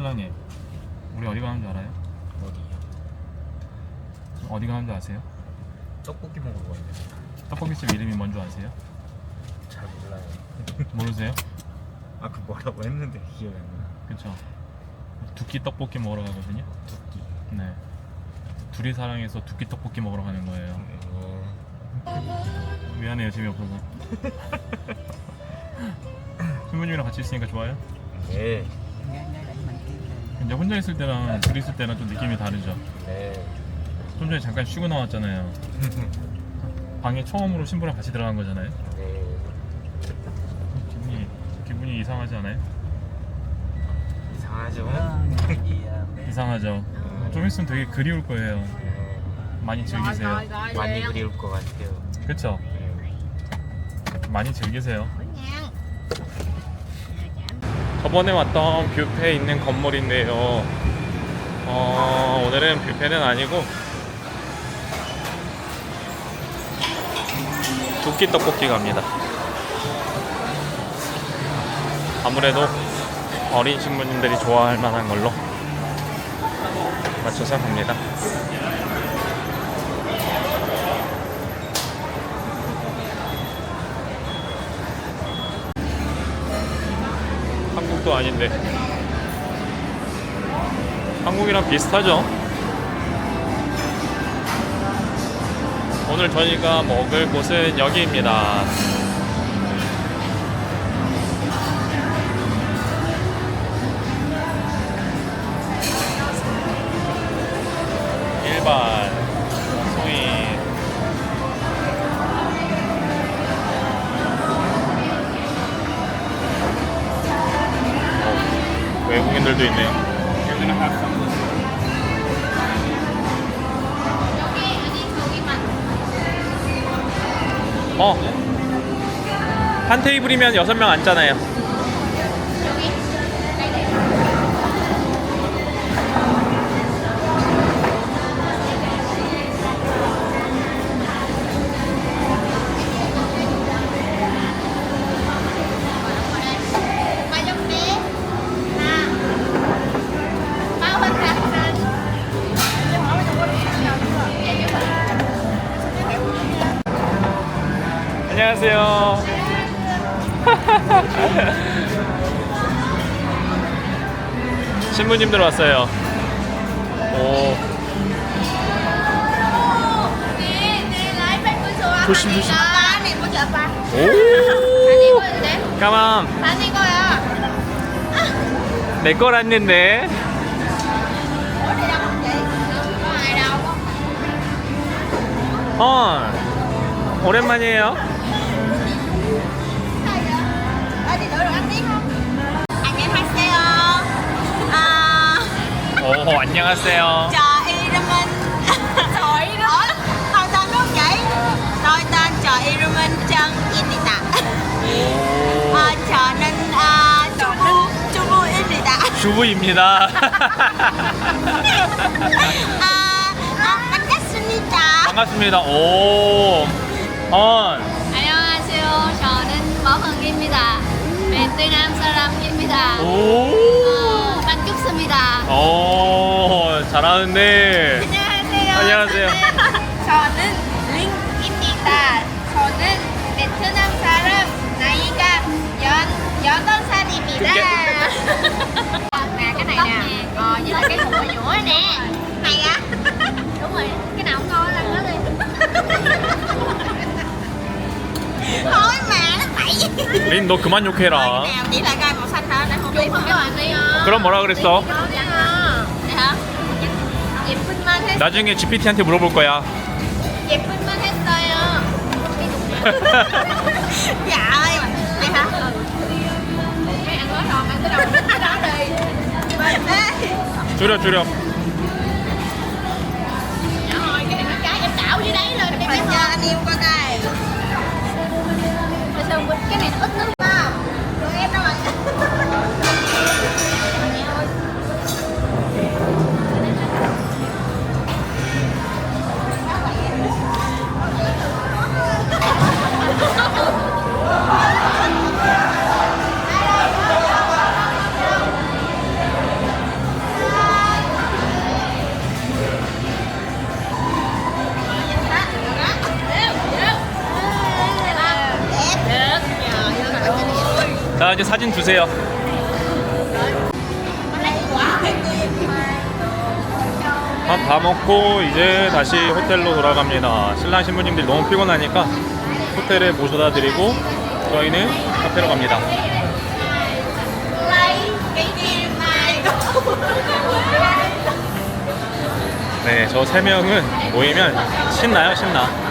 신랑님 우리 어디 가는 줄 알아요? 어디요? 어디 가는 줄 아세요? 떡볶이 먹으러 가야 돼. 떡볶이집 이름이 뭔 줄 아세요? 잘 몰라요. 모르세요? 아 그 뭐라고 했는데 기억이 안 나. 그쵸 두끼 떡볶이 먹으러 가거든요 두끼. 네 둘이 사랑해서 두끼 떡볶이 먹으러 가는 거예요 어. 미안해요 재미없어서 신부님이랑 같이 있으니까 좋아요? 네. 근데 혼자 있을 때랑 둘이 있을 때랑 좀 느낌이 다르죠 네. 좀 전에 잠깐 쉬고 나왔잖아요 방에 처음으로 신부랑 같이 들어간 거잖아요 네. 기분이 기분이 이상하지 않아요? 이상하죠? 이상하죠 좀 있으면 되게 그리울 거예요 네. 많이 즐기세요 많이 그리울 것 같아요. 그쵸? 네. 많이 즐기세요 저번에 왔던 뷰페에 있는 건물인데요. 어, 오늘은 뷰페는 아니고 두끼 떡볶이 갑니다. 아무래도 어린 신부님들이 좋아할 만한 걸로 맞춰서 갑니다 한국도 아닌데. 한국이랑 비슷하죠? 오늘 저희가 먹을 곳은 여기입니다 외국인들도 있네요 어. 한 테이블이면 여섯 명 앉잖아요. 안녕하세요. 신부님들 왔어요. 오, 조심, 조심. 오. đi coi à 내 đâu 어, 오랜만이에요. 안녕하세요. Vậy Tôi tên chợ Iramen Trân Inita 오, à, Chợ nên à, Chubu Chubu Inita 주부입니다. à, à, 반갑습니다 반갑습니다. 오, 어, 안녕하세요 저는 머흥입니다 베트남 사람입니다 오, 어, 오, 잘하는데. 안녕하세요 안녕하세요. 저는 링입니다 저는 베트남 사람 나이가 연 여덟 살입니다 nè cái này nè ờ với lại cái hộp ở giữa nè hay á đúng rồi cái nào không ngon ăn đó đi thôi mà nó bậy 린, 너 그만 욕해라. nào chỉ là gai màu xanh hả để không biết không cho anh đi hả 그럼 뭐라 그랬어? 예쁜만 했 나중에 GPT한테 물어볼 거야. 예쁜만 했어요. dạ ơi mà vậy hả? Cái ăn gói tròn ăn tới đâu tới đó đi. Ê, 줄여, 줄여. 자 이제 사진 주세요. 밥 다 먹고 이제 다시 호텔로 돌아갑니다. 신랑 신부님들이 너무 피곤하니까 호텔에 모셔다 드리고 저희는 카페로 갑니다. 네, 저 세 명은 모이면 신나요, 신나.